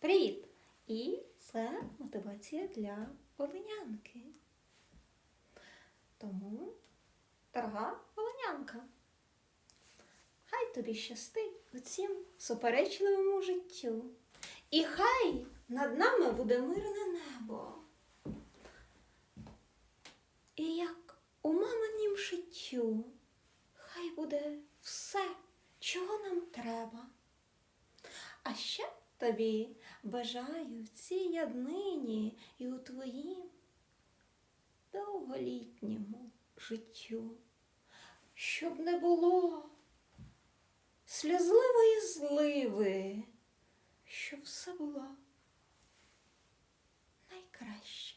Привіт! І це мотивація для волинянки. Тому, дорога волинянка, хай тобі щастить у цім суперечливому життю. І хай над нами буде мирне небо. І як у маминім життю, хай буде все, чого нам треба. А ще тобі бажаю в цій яднині і у твоїм довголітньому життю, щоб не було сльозливої зливи, щоб все було найкраще.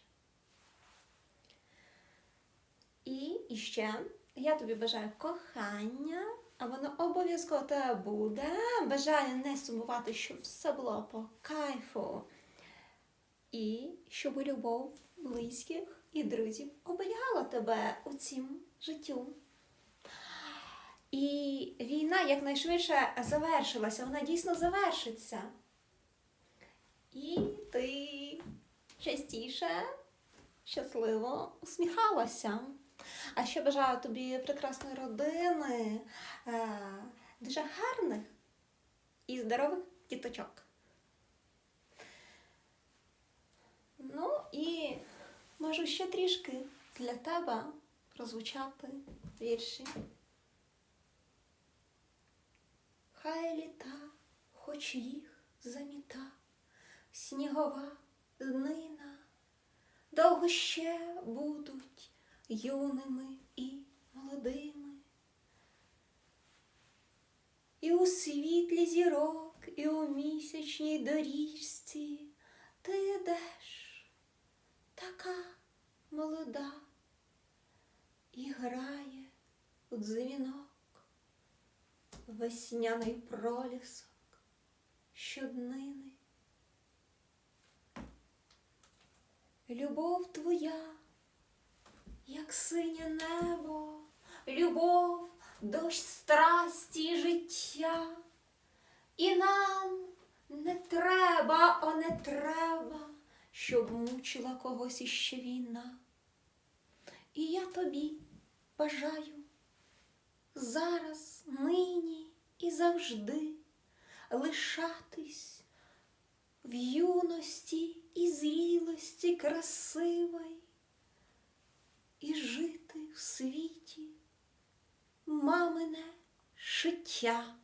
І іще я тобі бажаю кохання, а воно обов'язково тебе буде. Бажаю не сумувати, щоб все було по кайфу. І щоб любов близьких і друзів оберігала тебе у цім життю. І війна якнайшвидше завершилася, вона дійсно завершиться. І ти частіше щасливо усміхалася. А ще бажаю тобі прекрасної родини, е, дуже гарних і здорових діточок. Ну і можу ще трішки для тебе прозвучати вірші. Хай літа, хоч їх заміта, снігова днина, довго ще будуть юними і молодими. І у світлі зірок, і у місячній доріжці ти йдеш, така молода, і грає у дзвінок весняний пролісок щоднини. Любов твоя як синє небо, любов, дощ страсті життя. І нам не треба, о, не треба, щоб мучила когось іще війна. І я тобі бажаю зараз, нині і завжди лишатись в юності і зрілості красивої і жити в світі мамине життя.